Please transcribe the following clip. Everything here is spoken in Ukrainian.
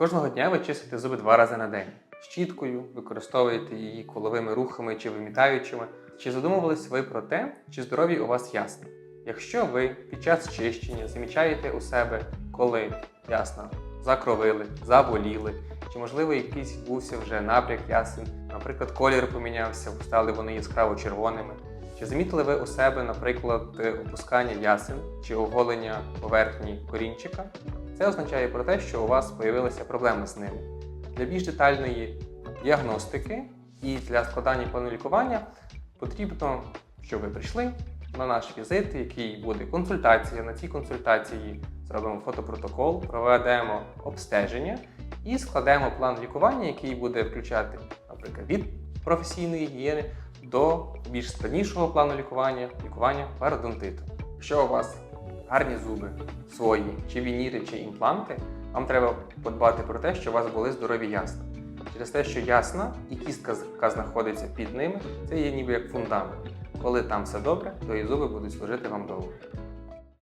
Кожного дня ви чистите зуби два рази на день. Щіткою, використовуєте її коловими рухами чи вимітаючими. Чи задумувались ви про те, чи здоров'я у вас ясно? Якщо ви під час чищення замічаєте у себе, коли ясно, закровили, заболіли, чи можливо якийсь відбувся вже набряк ясен, наприклад, колір помінявся, стали вони яскраво червоними. Чи замітили ви у себе, наприклад, опускання ясен чи оголення поверхні корінчика? Це означає про те, що у вас з'явилися проблеми з ними. Для більш детальної діагностики і для складання плану лікування потрібно, щоб ви прийшли на наш візит, який буде консультація. На цій консультації зробимо фотопротокол, проведемо обстеження і складемо план лікування, який буде включати, наприклад, від професійної гігієни до більш складнішого плану лікування, лікування пародонтиту. Якщо у вас гарні зуби, свої, чи вініри, чи імпланти, вам треба подбати про те, що у вас були здорові ясна. Через те, що ясна і кістка, яка знаходиться під ними, це є ніби як фундамент. Коли там все добре, то і зуби будуть служити вам довго.